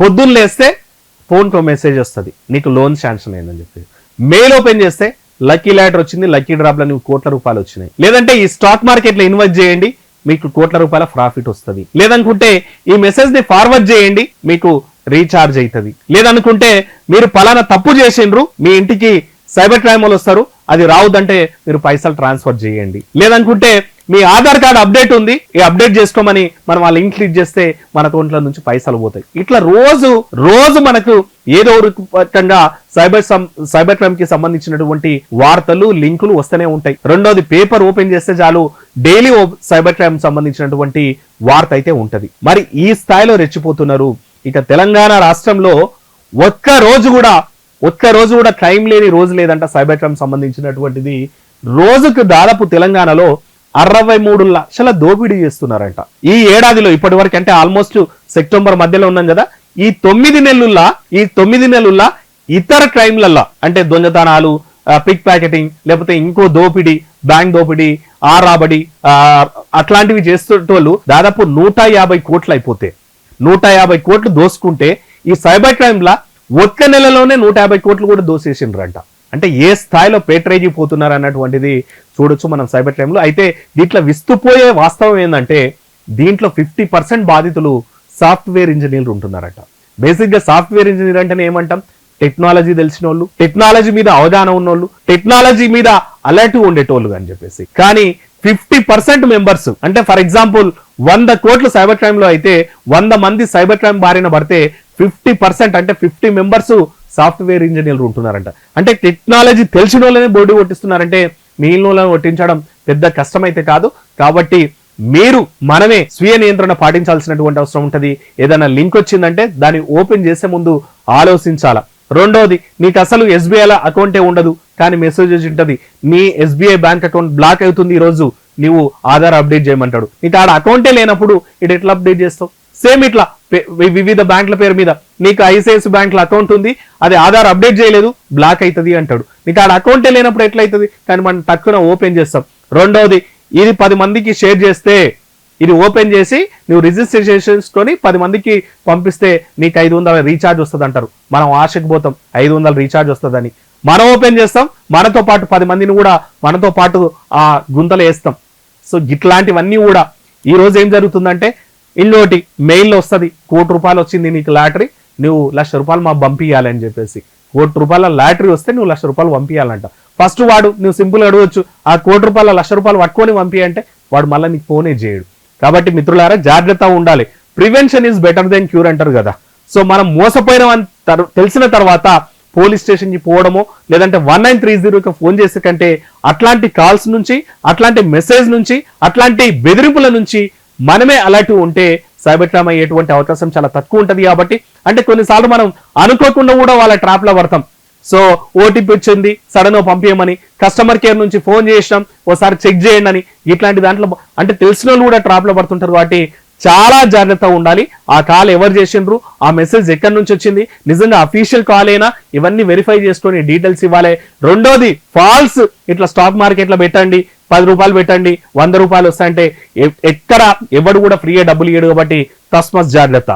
పొద్దున్న లేస్తే ఫోన్కి మెసేజ్ వస్తుంది. నీకు లోన్ శాంక్షన్ అయిందని చెప్పి మెయిల్ ఓపెన్ చేస్తే లక్కీ ల్యాటర్ వచ్చింది లక్కీ డ్రాప్లో నీకు కోట్ల రూపాయలు వచ్చినాయి. లేదంటే ఈ స్టాక్ మార్కెట్లో ఇన్వెస్ట్ చేయండి మీకు కోట్ల రూపాయల ప్రాఫిట్ వస్తుంది. లేదనుకుంటే ఈ మెసేజ్ని ఫార్వర్డ్ చేయండి మీకు రీఛార్జ్ అవుతుంది లేదనుకుంటే మీరు పలానా తప్పు చేసిండ్రు మీ ఇంటికి సైబర్ క్రైమ్ వాళ్ళు వస్తారు అది రావద్దంటే మీరు పైసలు ట్రాన్స్ఫర్ చేయండి. లేదనుకుంటే మీ ఆధార్ కార్డ్ అప్డేట్ ఉంది ఈ అప్డేట్ చేసుకోమని మనం ఆ లింక్ క్లిక్ చేస్తే మన అకౌంట్ల నుంచి పైసలు పోతాయి. ఇట్లా రోజు రోజు మనకు ఏదో రకంగా సైబర్ సైబర్ క్రైమ్కి సంబంధించినటువంటి వార్తలు లింకులు వస్తూనే ఉంటాయి. రెండోది పేపర్ ఓపెన్ చేస్తే చాలు డైలీ సైబర్ క్రైమ్ సంబంధించినటువంటి వార్త అయితే ఉంటది. మరి ఈ స్థాయిలో రెచ్చిపోతున్నారు. ఇక తెలంగాణ రాష్ట్రంలో ఒక్క రోజు కూడా ఒక్క రోజు కూడా క్రైమ్ లేని రోజు లేదంట సైబర్ క్రైమ్ సంబంధించినటువంటిది. రోజుకు దాదాపు తెలంగాణలో అరవై మూడు లక్షల దోపిడీ చేస్తున్నారంట. ఈ ఏడాదిలో ఇప్పటి వరకు అంటే ఆల్మోస్ట్ సెప్టెంబర్ మధ్యలో ఉన్నాం కదా ఈ తొమ్మిది నెలలుల్లా ఈ తొమ్మిది నెలలుల్లా ఇతర క్రైమ్లల్లా అంటే దొంగతనాలు పిక్ ప్యాకెటింగ్ లేకపోతే ఇంకో దోపిడీ బ్యాంక్ దోపిడీ ఆ రాబడి ఆ, అట్లాంటివి చేస్తున్న దాదాపు నూట యాభై కోట్లు అయిపోతే నూట యాభై కోట్లు దోసుకుంటే ఈ సైబర్ క్రైమ్లా ఒక్క నెలలోనే నూట యాభై కోట్లు కూడా దోసేసిండ్రంట. అంటే ఏ స్థాయిలో పేటరేజీ పోతున్నారు అన్నటువంటిది చూడొచ్చు మనం సైబర్ క్రైమ్లో. అయితే దీంట్లో విస్తుపోయే వాస్తవం ఏంటంటే దీంట్లో ఫిఫ్టీ పర్సెంట్ బాధితులు సాఫ్ట్వేర్ ఇంజనీర్లు ఉంటున్నారట. బేసిక్గా సాఫ్ట్వేర్ ఇంజనీర్ అంటేనే ఏమంటాం? టెక్నాలజీ తెలిసిన వాళ్ళు టెక్నాలజీ మీద అవగాహన ఉన్నోళ్ళు టెక్నాలజీ మీద అలర్ట్ ఉండేటోళ్ళు అని చెప్పేసి. కానీ ఫిఫ్టీ పర్సెంట్ మెంబర్స్ అంటే ఫర్ ఎగ్జాంపుల్ వంద కోట్లు సైబర్ క్రైమ్లో అయితే వంద మంది సైబర్ క్రైమ్ బారిన పడితే ఫిఫ్టీ పర్సెంట్ అంటే ఫిఫ్టీ మెంబర్స్ సాఫ్ట్వేర్ ఇంజనీర్లు ఉంటున్నారంట. అంటే టెక్నాలజీ తెలిసిన వాళ్ళనే బోర్డు కొట్టిస్తున్నారంటే మిగిలిన వాళ్ళని కొట్టించడం పెద్ద కష్టమైతే కాదు. కాబట్టి మీరు మనమే స్వీయ నియంత్రణ పాటించాల్సినటువంటి అవసరం ఉంటుంది. ఏదైనా లింక్ వచ్చిందంటే దాన్ని ఓపెన్ చేసే ముందు ఆలోచించాలా. రెండవది నీకు అసలు ఎస్బీఐ అకౌంటే ఉండదు కానీ మెసేజ్ వచ్చి ఉంటుంది నీ ఎస్బీఐ బ్యాంక్ అకౌంట్ బ్లాక్ అవుతుంది ఈరోజు రోజు నీవు ఆధార్ అప్డేట్ చేయమంటాడు. నీకు ఆడ అకౌంటే లేనప్పుడు ఇటు ఎట్లా అప్డేట్ చేస్తావు? సేమ్ ఇట్లా వివిధ బ్యాంకుల పేరు మీద నీకు ఐసిఐసి బ్యాంకుల అకౌంట్ ఉంది అది ఆధార్ అప్డేట్ చేయలేదు బ్లాక్ అవుతుంది అంటాడు. నీకు ఆడ అకౌంటే లేనప్పుడు ఎట్లయితుంది? కానీ మనం తక్కువ ఓపెన్ చేస్తాం. రెండవది ఇది పది మందికి షేర్ చేస్తే ఇది ఓపెన్ చేసి నువ్వు రిజిస్టర్ చేసుకొని పది మందికి పంపిస్తే నీకు ఐదు వందల రీఛార్జ్ వస్తుంది అంటారు మనం ఆశకు పోతాం ఐదు వందల రీఛార్జ్ వస్తుందని. మనం ఓపెన్ చేస్తాం మనతో పాటు పది మందిని కూడా మనతో పాటు ఆ గుంతలు వేస్తాం. సో ఇట్లాంటివన్నీ కూడా ఈ రోజు ఏం జరుగుతుందంటే ఇంకోటి మెయిల్ వస్తుంది. కోటి రూపాయలు వచ్చింది నీకు లాటరీ నువ్వు లక్ష రూపాయలు మాకు పంపించాలి అని చెప్పేసి. కోటి రూపాయల లాటరీ వస్తే నువ్వు లక్ష రూపాయలు పంపించాలంట ఫస్ట్ వాడు నువ్వు సింపుల్ అడగవచ్చు ఆ కోటి రూపాయల లక్ష రూపాయలు పట్టుకొని పంపి అంటే వాడు మళ్ళీ నీకు ఫోనే చేయడు. కాబట్టి మిత్రులారా జాగ్రత్త ఉండాలి. Prevention is better than cure అంటారు కదా. సో మనం మోసపోయిన తెలిసిన తర్వాత పోలీస్ స్టేషన్కి పోవడమో లేదంటే వన్ నైన్ త్రీ జీరోకి ఫోన్ చేసే కంటే అట్లాంటి కాల్స్ నుంచి అట్లాంటి మెసేజ్ నుంచి అట్లాంటి బెదిరింపుల నుంచి మనమే అలర్ట్ ఉంటే సైబర్ క్రైమ్ అయ్యేటువంటి అవకాశం చాలా తక్కువ ఉంటుంది కాబట్టి అంటే కొన్నిసార్లు మనం అనుకోకుండా కూడా వాళ్ళ ట్రాప్లో పడతాం. సో ఓటీపీ వచ్చింది సడన్గా పంపించమని కస్టమర్ కేర్ నుంచి ఫోన్ చేసినాం ఓసారి చెక్ చేయండి అని ఇట్లాంటి దాంట్లో అంటే తెలిసిన వాళ్ళు కూడా ట్రాప్లో పడుతుంటారు కాబట్టి చాలా జాగ్రత్త ఉండాలి. ఆ కాల్ ఎవరు చేసిండ్రు ఆ మెసేజ్ ఎక్కడి నుంచి వచ్చింది నిజంగా అఫీషియల్ కాల్ అయినా ఇవన్నీ వెరిఫై చేసుకొని డీటెయిల్స్ ఇవ్వాలి. రెండోది ఫాల్స్ ఇట్లా స్టాక్ మార్కెట్లో పెట్టండి పది రూపాయలు పెట్టండి వంద రూపాయలు వస్తాయంటే ఎక్కడ ఎవడు కూడా ఫ్రీగా డబ్బులు ఇయ్యడు కాబట్టి తస్మస్ జాగ్రత్త.